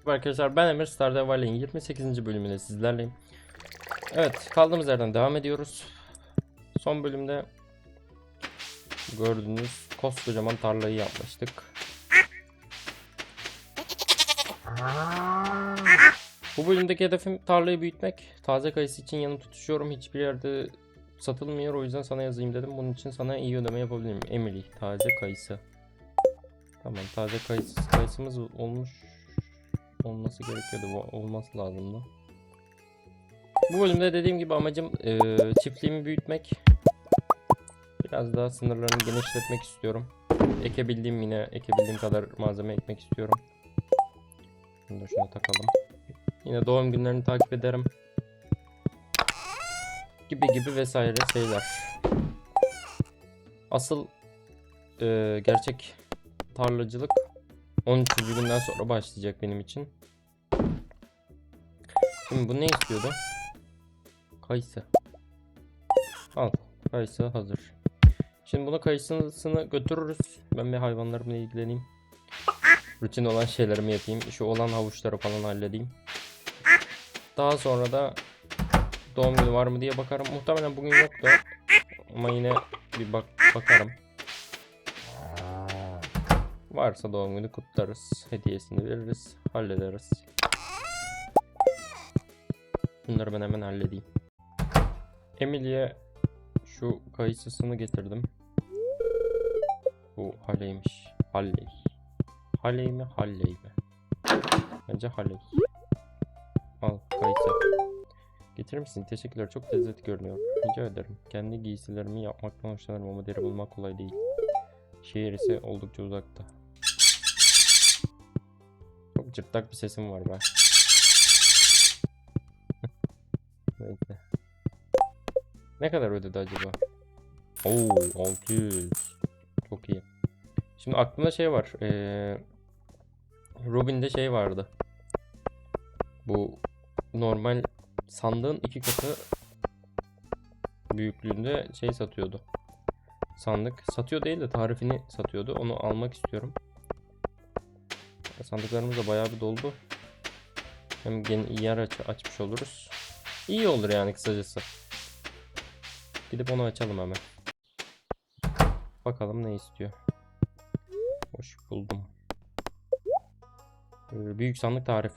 Merhaba Arkadaşlar ben Emir Stardew Valley'in 28. bölümüyle sizlerleyim. Evet kaldığımız yerden devam ediyoruz. Son bölümde gördüğünüz koskocaman tarlayı yapmıştık. Bu bölümdeki hedefim tarlayı büyütmek. Taze kayısı için yanım tutuşuyorum. Hiçbir yerde satılmıyor. O yüzden sana yazayım dedim. Bunun için sana iyi ödeme yapabilirim. Emily taze kayısı. Tamam taze kayısı, kayısımız olmuş olması gerekiyordu. Olması lazımdı. Bu bölümde dediğim gibi amacım e, çiftliğimi büyütmek. Biraz daha sınırlarını genişletmek istiyorum. Ekebildiğim yine ekebildiğim kadar malzeme ekmek istiyorum. Bunu da şuna takalım. Yine doğum günlerini takip ederim. Gibi gibi vesaire şeyler. Asıl e, gerçek tarlacılık 13. günden sonra başlayacak benim için. Şimdi bu ne istiyordu? Kayısı. Al. Kayısı hazır. Şimdi bunu kayısını götürürüz. Ben bir hayvanlarımla ilgileneyim. Rutin olan şeylerimi yapayım. Şu olan havuçları falan halledeyim. Daha sonra da doğum günü var mı diye bakarım. Muhtemelen bugün yoktu. Ama yine bir bak bakarım. Varsa doğum günü kutlarız. Hediyesini veririz. Hallederiz. Bunları ben hemen halledeyim. Emily'e şu kayısısını getirdim. Bu Halley'miş. Halley. Halley mi? Halley mi? Bence Halley. Al kayısı. Getirir misin? Teşekkürler. Çok lezzetli görünüyor. Rica ederim. Kendi giysilerimi yapmaktan hoşlanırım ama deri bulmak kolay değil. Şehir ise oldukça uzakta. Cırtlak bir sesim var be. Neyse. Ne kadar ödedi acaba? Oo 600. Çok iyi. Şimdi aklımda şey var. Ee, Robin'de şey vardı. Bu normal sandığın iki katı büyüklüğünde şey satıyordu. Sandık satıyor değil de tarifini satıyordu. Onu almak istiyorum. Sandıklarımız da bayağı bir doldu. Hem gen yer aç açmış oluruz. İyi olur yani kısacası. Gidip onu açalım hemen. Bakalım ne istiyor. Hoş buldum. Ee, büyük sandık tarif.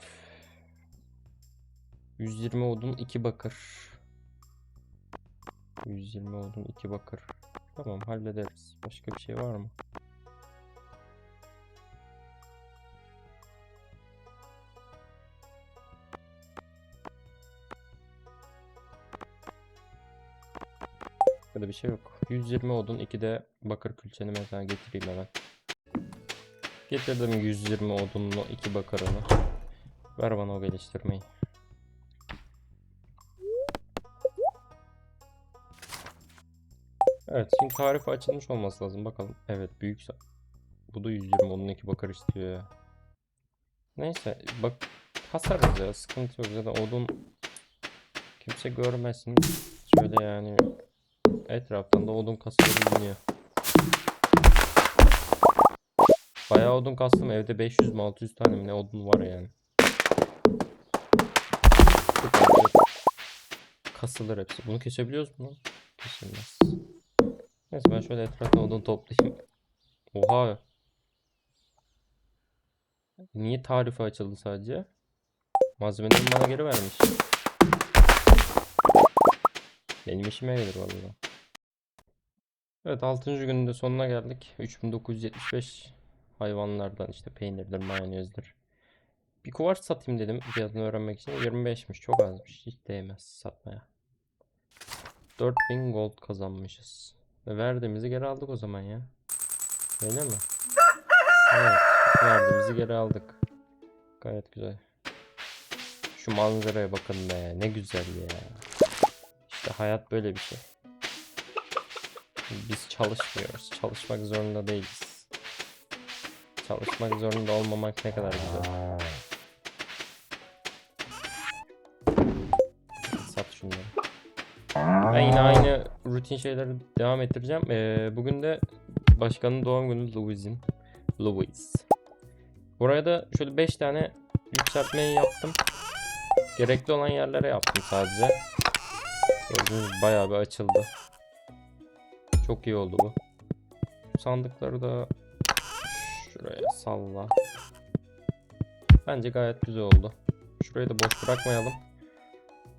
120 odun 2 bakır. 120 odun 2 bakır. Tamam hallederiz. Başka bir şey var mı? Bir şey yok. 120 odun 2 de bakır külçeni mesela getireyim hemen. Getirdim 120 odunlu 2 bakırını. Ver bana o geliştirmeyi. Evet şimdi tarifi açılmış olması lazım bakalım. Evet büyük sa- Bu da 120 onun iki bakar istiyor ya. Neyse bak hasarız ya sıkıntı yok zaten odun kimse görmesin. Şöyle yani etraftan da odun kasıyor biliniyor. Bayağı odun kastım evde 500 mi 600 tane mi ne odun var yani. Kasılır hepsi. Bunu kesebiliyoruz mu? Kesilmez. Neyse ben şöyle etrafına odun toplayayım. Oha. Niye tarifi açıldı sadece? Malzemeleri bana geri vermiş. Benim işime gelir vallahi. Evet 6. günün de sonuna geldik. 3975 hayvanlardan işte peynirdir, mayonezdir. Bir kuvars satayım dedim fiyatını öğrenmek için. 25'miş çok azmış. Hiç değmez satmaya. 4000 gold kazanmışız. Ve verdiğimizi geri aldık o zaman ya. Öyle mi? Evet. Verdiğimizi geri aldık. Gayet güzel. Şu manzaraya bakın be. Ne güzel ya. İşte hayat böyle bir şey. Biz çalışmıyoruz. Çalışmak zorunda değiliz. Çalışmak zorunda olmamak ne kadar güzel. Sat şunları. Ben yine aynı rutin şeyleri devam ettireceğim. Ee, bugün de başkanın doğum günü Louis'in. Louis. Buraya da şöyle 5 tane yükseltmeyi yaptım. Gerekli olan yerlere yaptım sadece. Gördüğünüz bayağı bir açıldı. Çok iyi oldu bu. Sandıkları da şuraya salla. Bence gayet güzel oldu. Şurayı da boş bırakmayalım.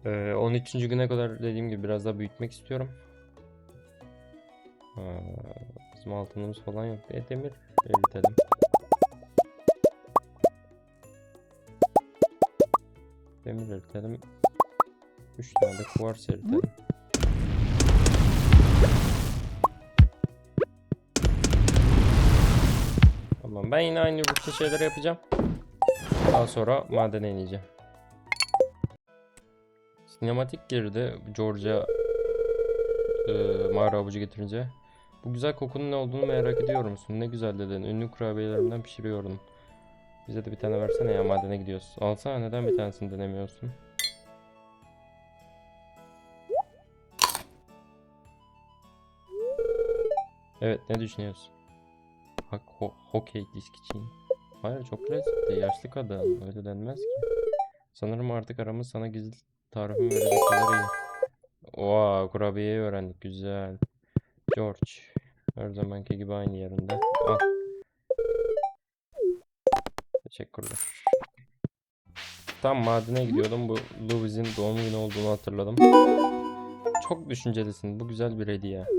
Ee, 13. güne kadar dediğim gibi biraz daha büyütmek istiyorum. Ha, bizim altınımız falan yok. E, demir eritelim. Demir eritelim. 3 tane de kuvars eritelim. Tamam ben yine aynı rutin şeyleri yapacağım. Daha sonra madene ineceğim. Sinematik girdi Georgia e, mağara avucu getirince. Bu güzel kokunun ne olduğunu merak ediyor musun? Ne güzel dedin. Ünlü kurabiyelerimden pişiriyordum. Bize de bir tane versene ya madene gidiyoruz. Alsana neden bir tanesini denemiyorsun? Evet ne düşünüyorsun? Bak ho hokey disk için. Hayır çok lezzetli. Yaşlı kadın. Öyle denmez ki. Sanırım artık aramız sana gizli tarifimi verecek kadar iyi. Oha kurabiyeyi öğrendik. Güzel. George. Her zamanki gibi aynı yerinde. Al. Teşekkürler. Tam madene gidiyordum. Bu Louis'in doğum günü olduğunu hatırladım. Çok düşüncelisin. Bu güzel bir hediye.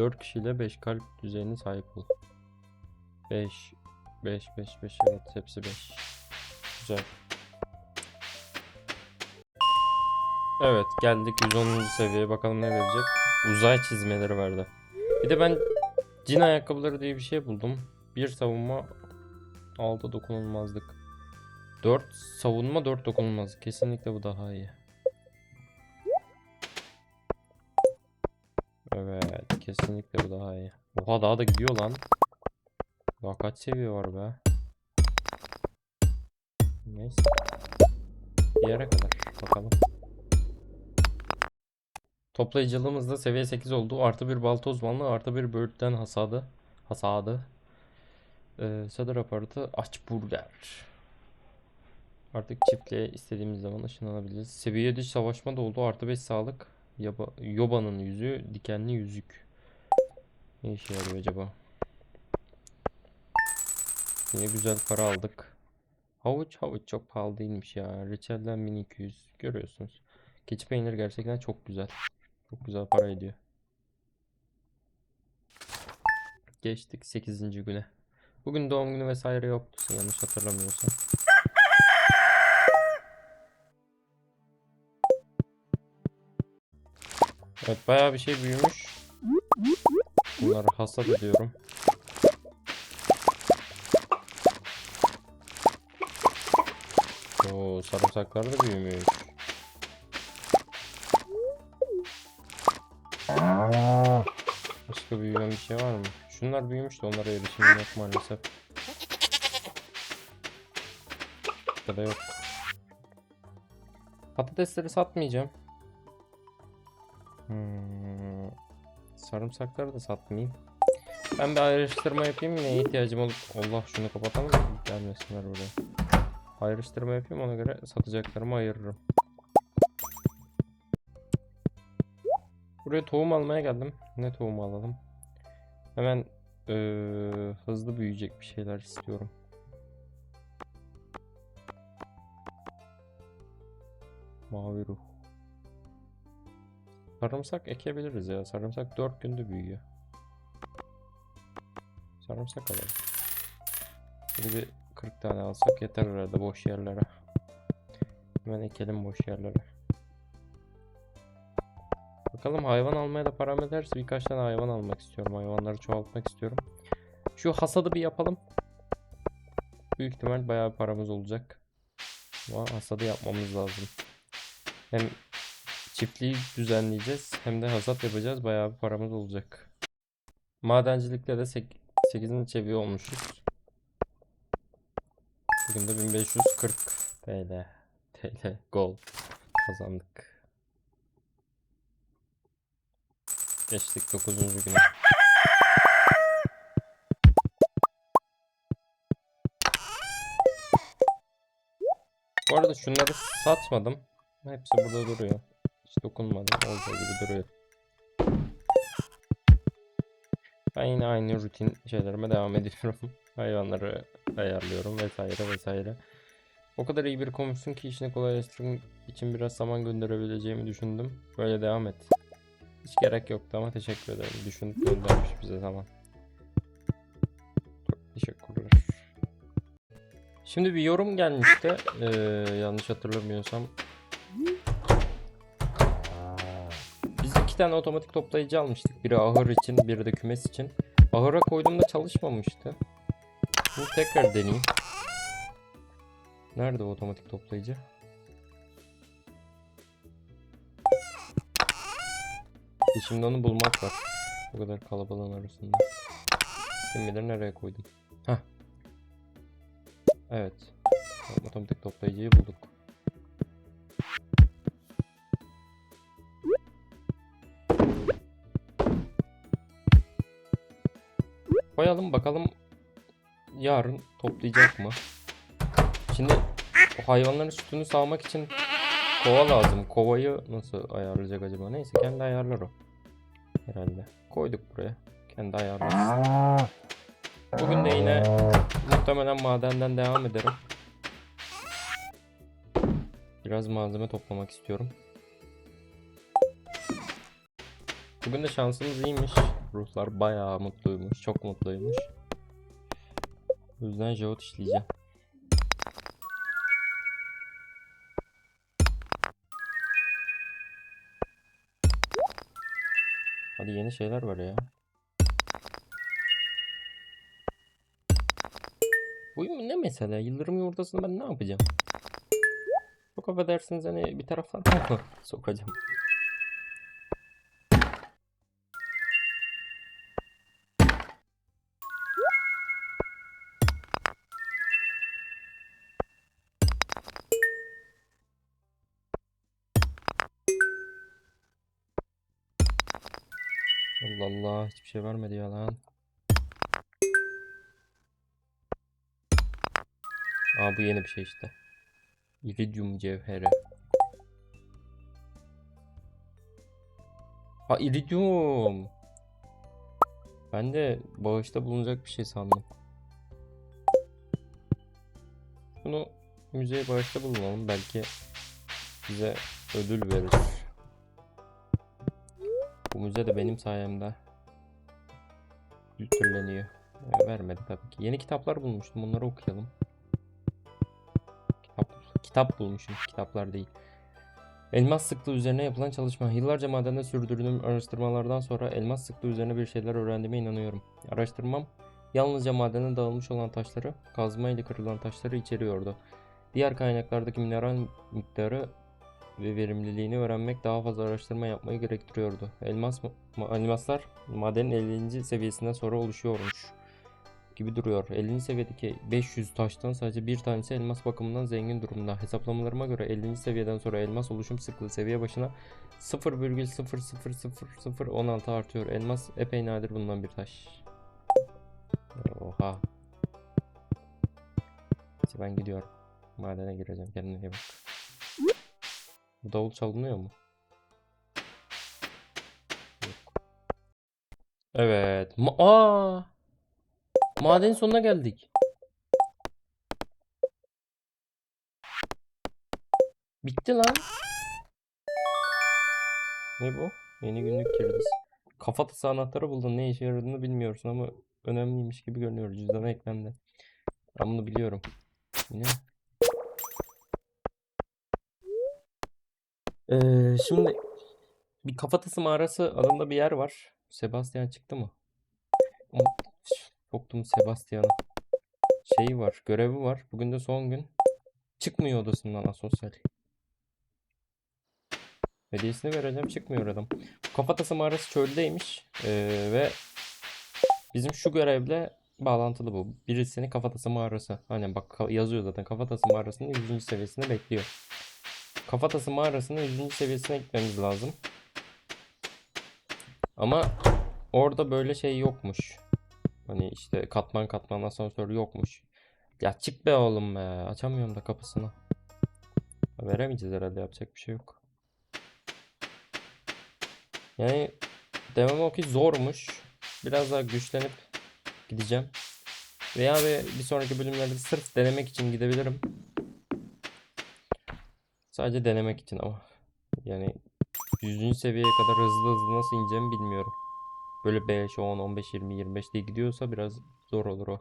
4 kişiyle 5 kalp düzeyine sahip ol. 5 5 5 5 evet hepsi 5. Güzel. Evet geldik 110. seviyeye bakalım ne verecek. Uzay çizmeleri verdi. Bir de ben cin ayakkabıları diye bir şey buldum. Bir savunma 6 dokunulmazlık. 4 savunma 4 dokunulmazlık. Kesinlikle bu daha iyi. Kesinlikle bu daha iyi. Oha daha da gidiyor lan. Daha kaç seviye var be. Neyse. Bir yere kadar bakalım. Toplayıcılığımız da seviye 8 oldu. Artı bir balta uzmanlığı, artı bir böğürtlen hasadı. Hasadı. Ee, sadır aparatı aç burger. Artık çiftliğe istediğimiz zaman ışınlanabiliriz. Seviye 7 savaşma da oldu. Artı 5 sağlık. Yaba, Yoba'nın yüzü, dikenli yüzük. Ne işe yarıyor acaba? Yine güzel para aldık. Havuç havuç çok pahalı değilmiş ya. Reçelden 1200 görüyorsunuz. Keçi peyniri gerçekten çok güzel. Çok güzel para ediyor. Geçtik 8. güne. Bugün doğum günü vesaire yoktu yanlış hatırlamıyorsam. Evet bayağı bir şey büyümüş. Bunları hasat ediyorum. Oo sarımsaklar da büyümüş. Başka büyüyen bir şey var mı? Şunlar büyümüş de onlara erişim yok maalesef. Ya da yok. Patatesleri satmayacağım. Hmm. Sarımsakları da satmayayım. Ben bir ayrıştırma yapayım neye ihtiyacım olup Allah şunu kapatalım? Gelmesinler buraya. Ayrıştırma yapayım ona göre satacaklarımı ayırırım. Buraya tohum almaya geldim. Ne tohumu alalım? Hemen eee, hızlı büyüyecek bir şeyler istiyorum. Mavi ruh. Sarımsak ekebiliriz ya. Sarımsak 4 günde büyüyor. Sarımsak alalım. Böyle bir 40 tane alsak yeter herhalde boş yerlere. Hemen ekelim boş yerlere. Bakalım hayvan almaya da param ederse birkaç tane hayvan almak istiyorum. Hayvanları çoğaltmak istiyorum. Şu hasadı bir yapalım. Büyük ihtimal bayağı paramız olacak. Ama hasadı yapmamız lazım. Hem çiftliği düzenleyeceğiz hem de hasat yapacağız. Bayağı bir paramız olacak. Madencilikte de 8. seviye olmuşuz. Bugün de 1540 TL. TL. Gol. Kazandık. Geçtik 9. güne. Bu arada şunları satmadım. Hepsi burada duruyor. Hiç dokunmadım. Olduğu gibi duruyor. Ben yine aynı rutin şeylerime devam ediyorum. Hayvanları ayarlıyorum vesaire vesaire. O kadar iyi bir komutsun ki işini kolaylaştırmak için biraz zaman gönderebileceğimi düşündüm. Böyle devam et. Hiç gerek yoktu ama teşekkür ederim. Düşünüp göndermiş bize zaman. Çok teşekkürler. Şimdi bir yorum gelmişti. Ee, yanlış hatırlamıyorsam. Tane otomatik toplayıcı almıştık. Biri ahır için, biri de kümes için. Ahıra koyduğumda çalışmamıştı. Şimdi tekrar deneyeyim. Nerede o otomatik toplayıcı? Şimdi onu bulmak var. Bu kadar kalabalığın arasında. Kim bilir nereye koydum. Hah. Evet. Otomatik toplayıcıyı bulduk. Koyalım bakalım yarın toplayacak mı? Şimdi o hayvanların sütünü sağmak için kova lazım. Kovayı nasıl ayarlayacak acaba? Neyse kendi ayarlar o. Herhalde. Koyduk buraya. Kendi ayarlar. Bugün de yine muhtemelen madenden devam ederim. Biraz malzeme toplamak istiyorum. Bugün de şansımız iyiymiş. Ruhlar bayağı mutluymuş. Çok mutluymuş. O yüzden jeot işleyeceğim. Hadi yeni şeyler var ya. Bu ne mesela? Yıldırım yumurtasını ben ne yapacağım? Çok affedersiniz hani bir taraftan sokacağım. Hiçbir şey vermedi ya lan. Aa bu yeni bir şey işte. İridium cevheri. Ha iridium. Ben de bağışta bulunacak bir şey sandım. Bunu müzeye bağışta bulunalım. Belki bize ödül verir. Bu müze de benim sayemde kültürleniyor. Ee, vermedi tabii ki. Yeni kitaplar bulmuştum. Bunları okuyalım. Kitap, kitap bulmuşum. Kitaplar değil. Elmas sıklığı üzerine yapılan çalışma. Yıllarca madende sürdürdüğüm araştırmalardan sonra elmas sıklığı üzerine bir şeyler öğrendiğime inanıyorum. Araştırmam yalnızca madene dağılmış olan taşları, kazma ile kırılan taşları içeriyordu. Diğer kaynaklardaki mineral miktarı ve verimliliğini öğrenmek daha fazla araştırma yapmayı gerektiriyordu. Elmas ma- elmaslar madenin 50. seviyesinden sonra oluşuyormuş gibi duruyor. 50. seviyedeki 500 taştan sadece bir tanesi elmas bakımından zengin durumda. Hesaplamalarıma göre 50. seviyeden sonra elmas oluşum sıklığı seviye başına 0,00016 artıyor. Elmas epey nadir bulunan bir taş. Oha. Neyse ben gidiyorum. Madene gireceğim. Kendine iyi bak. Davul çalınıyor mu? Yok. Evet. Ma Aa! Madenin sonuna geldik. Bitti lan. Ne bu? Yeni günlük kirdisi. Kafatası anahtarı buldun. Ne işe yaradığını bilmiyorsun ama önemliymiş gibi görünüyor. Cüzdana eklendi. Ben bunu biliyorum. Ne? Ee, şimdi bir kafatası mağarası adında bir yer var. Sebastian çıktı mı? Soktum Sebastian'ı. Şeyi var, görevi var. Bugün de son gün. Çıkmıyor odasından asosyal. Hediyesini vereceğim, çıkmıyor adam. Kafatası mağarası çöldeymiş. Ee, ve bizim şu görevle bağlantılı bu. Birisini kafatası mağarası. Hani bak yazıyor zaten kafatası mağarasının 100. seviyesinde bekliyor. Kafatası mağarasının 100. seviyesine gitmemiz lazım. Ama orada böyle şey yokmuş. Hani işte katman katman asansör yokmuş. Ya çık be oğlum be. Açamıyorum da kapısını. Veremeyeceğiz herhalde yapacak bir şey yok. Yani demem o ki zormuş. Biraz daha güçlenip gideceğim. Veya bir, bir sonraki bölümlerde sırf denemek için gidebilirim. Sadece denemek için ama. Yani 100. seviyeye kadar hızlı hızlı nasıl ineceğimi bilmiyorum. Böyle 5, 10, 15, 20, 25 diye gidiyorsa biraz zor olur o.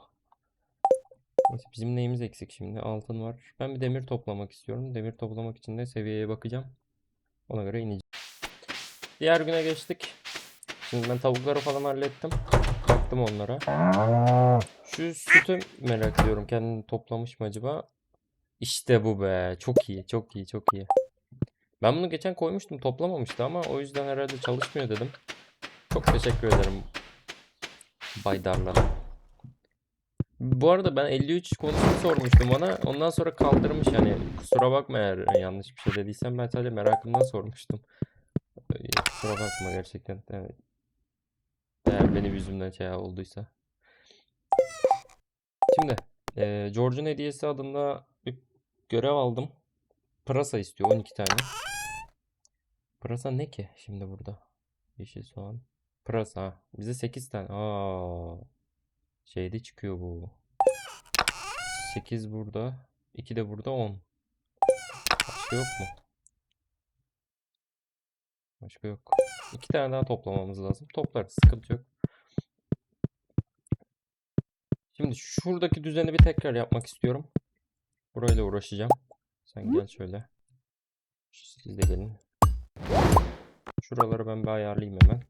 Neyse, bizim neyimiz eksik şimdi? Altın var. Ben bir demir toplamak istiyorum. Demir toplamak için de seviyeye bakacağım. Ona göre ineceğim. Diğer güne geçtik. Şimdi ben tavukları falan hallettim. Baktım onlara. Şu sütü merak ediyorum. Kendini toplamış mı acaba? İşte bu be. Çok iyi. Çok iyi. Çok iyi. Ben bunu geçen koymuştum. Toplamamıştı ama o yüzden herhalde çalışmıyor dedim. Çok teşekkür ederim. Baydarlara. Bu arada ben 53 konusunu sormuştum ona. Ondan sonra kaldırmış hani. Kusura bakma eğer yanlış bir şey dediysem ben sadece merakımdan sormuştum. Kusura bakma gerçekten. Yani eğer benim yüzümden şey olduysa. Şimdi eee George'un hediyesi adında görev aldım. Pırasa istiyor 12 tane. Pırasa ne ki şimdi burada? Yeşil soğan. Pırasa. Bize 8 tane. Aa. Şeyde çıkıyor bu. 8 burada. 2 de burada 10. Başka yok mu? Başka yok. 2 tane daha toplamamız lazım. Toplarız. Sıkıntı yok. Şimdi şuradaki düzeni bir tekrar yapmak istiyorum. Burayla uğraşacağım. Sen gel şöyle. Siz de gelin. Şuraları ben bir ayarlayayım hemen.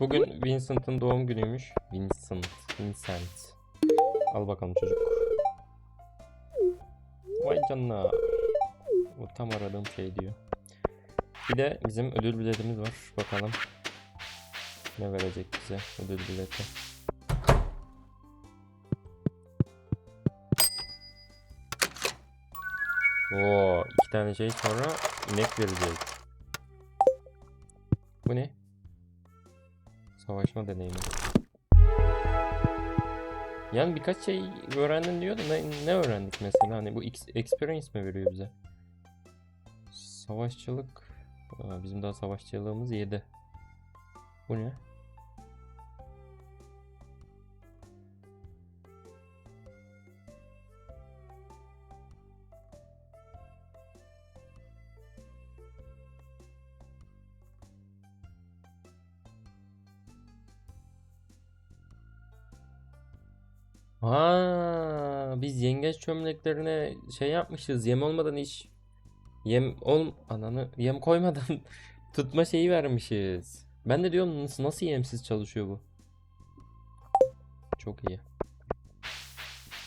Bugün Vincent'ın doğum günüymüş. Vincent. Vincent. Al bakalım çocuk. Vay canına. Bu tam aradığım şey diyor. Bir de bizim ödül biletimiz var. Bakalım. Ne verecek bize ödül bileti. Oo, iki tane şey sonra inek verecek. Bu ne? Savaşma deneyimi. Yani birkaç şey öğrendin diyor da ne, ne öğrendik mesela? Hani bu ex- experience mi veriyor bize? Savaşçılık. Aa, bizim daha savaşçılığımız 7. Bu ne? Ha, biz yengeç çömleklerine şey yapmışız. Yem olmadan hiç yem ol ananı yem koymadan tutma şeyi vermişiz. Ben de diyorum nasıl, nasıl yemsiz çalışıyor bu? Çok iyi.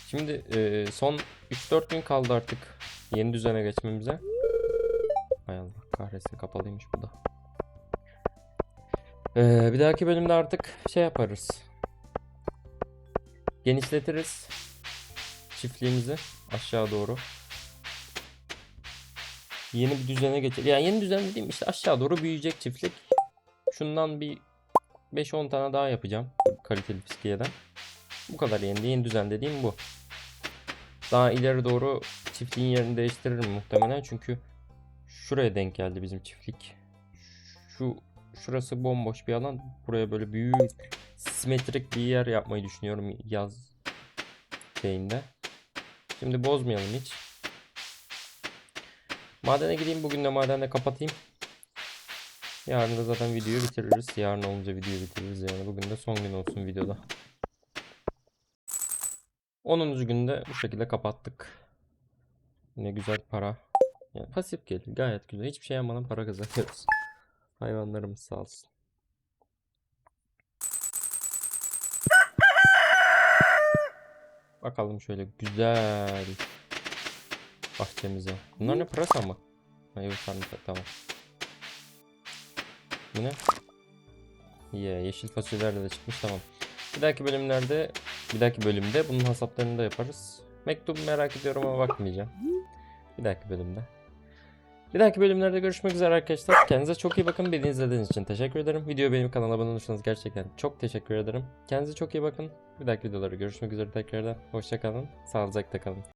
Şimdi e, son 3-4 gün kaldı artık yeni düzene geçmemize. Hay Allah kahretsin kapalıymış bu da. E, bir dahaki bölümde artık şey yaparız. Genişletiriz çiftliğimizi aşağı doğru. Yeni bir düzene geçer. Yani yeni düzen dediğim işte aşağı doğru büyüyecek çiftlik. Şundan bir 5-10 tane daha yapacağım. Kaliteli fiskiyeden. Bu kadar yeni, yeni düzen dediğim bu. Daha ileri doğru çiftliğin yerini değiştiririm muhtemelen. Çünkü şuraya denk geldi bizim çiftlik. Şu şurası bomboş bir alan. Buraya böyle büyük simetrik bir yer yapmayı düşünüyorum yaz şeyinde. Şimdi bozmayalım hiç. Madene gideyim bugün de madende kapatayım. Yarın da zaten videoyu bitiririz. Yarın olunca videoyu bitiririz yani. Bugün de son gün olsun videoda. 10. günde bu şekilde kapattık. Ne güzel para. Yani pasif gelir gayet güzel. Hiçbir şey yapmadan para kazanıyoruz. Hayvanlarımız sağ olsun. Bakalım şöyle güzel bahçemize. Bunlar ne pırasa mı? Ha, yok tamam. Bu ne? Yeah, yeşil fasulyeler de çıkmış tamam. Bir dahaki bölümlerde bir dahaki bölümde bunun hasaplarını da yaparız. Mektubu merak ediyorum ama bakmayacağım. bir dahaki bölümde. Bir dahaki bölümlerde görüşmek üzere arkadaşlar. Kendinize çok iyi bakın. Beni izlediğiniz için teşekkür ederim. Videoya benim kanala abone olursanız gerçekten çok teşekkür ederim. Kendinize çok iyi bakın. Bir dahaki videolarda görüşmek üzere tekrardan. Hoşçakalın. Sağlıcakla kalın.